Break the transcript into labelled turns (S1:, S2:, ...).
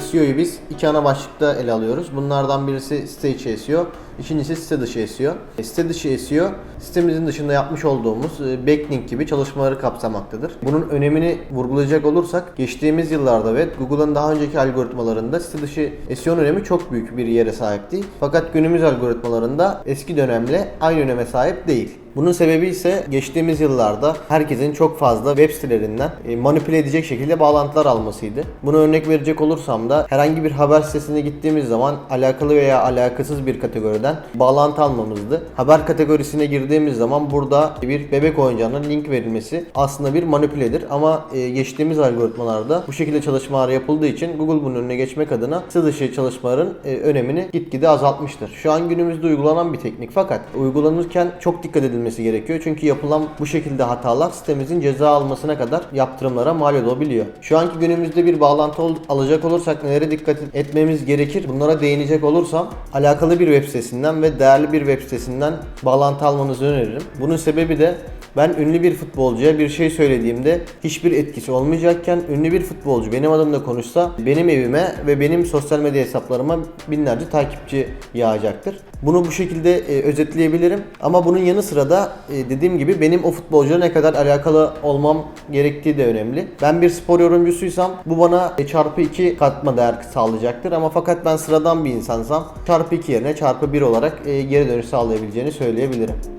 S1: SEO'yu biz iki ana başlıkta ele alıyoruz. Bunlardan birisi site içi SEO, ikincisi site dışı SEO. Site dışı SEO, sitemizin dışında yapmış olduğumuz e, backlink gibi çalışmaları kapsamaktadır. Bunun önemini vurgulayacak olursak, geçtiğimiz yıllarda ve Google'ın daha önceki algoritmalarında site dışı SEO'nun önemi çok büyük bir yere sahip değil. Fakat günümüz algoritmalarında eski dönemle aynı öneme sahip değil. Bunun sebebi ise geçtiğimiz yıllarda herkesin çok fazla web sitelerinden e, manipüle edecek şekilde bağlantılar almasıydı. Buna örnek verecek olursam da herhangi bir haber sitesine gittiğimiz zaman alakalı veya alakasız bir kategoriden bağlantı almamızdı. Haber kategorisine girdiğimiz zaman burada bir bebek oyuncağına link verilmesi aslında bir manipüledir ama e, geçtiğimiz algoritmalarda bu şekilde çalışmalar yapıldığı için Google bunun önüne geçmek adına dışı çalışmaların e, önemini gitgide azaltmıştır. Şu an günümüzde uygulanan bir teknik fakat uygulanırken çok dikkat edilmesi gerekiyor. Çünkü yapılan bu şekilde hatalar sitemizin ceza almasına kadar yaptırımlara mal olabiliyor. Şu anki günümüzde bir bağlantı alacak olursak nelere dikkat etmemiz gerekir? Bunlara değinecek olursam alakalı bir web sitesinden ve değerli bir web sitesinden bağlantı almanızı öneririm. Bunun sebebi de ben ünlü bir futbolcuya bir şey söylediğimde hiçbir etkisi olmayacakken ünlü bir futbolcu benim adımda konuşsa benim evime ve benim sosyal medya hesaplarıma binlerce takipçi yağacaktır. Bunu bu şekilde e, özetleyebilirim. Ama bunun yanı sıra da e, dediğim gibi benim o futbolcuyla ne kadar alakalı olmam gerektiği de önemli. Ben bir spor yorumcusuysam bu bana e, çarpı 2 katma değer sağlayacaktır. Ama fakat ben sıradan bir insansam çarpı 2 yerine çarpı 1 olarak e, geri dönüş sağlayabileceğini söyleyebilirim.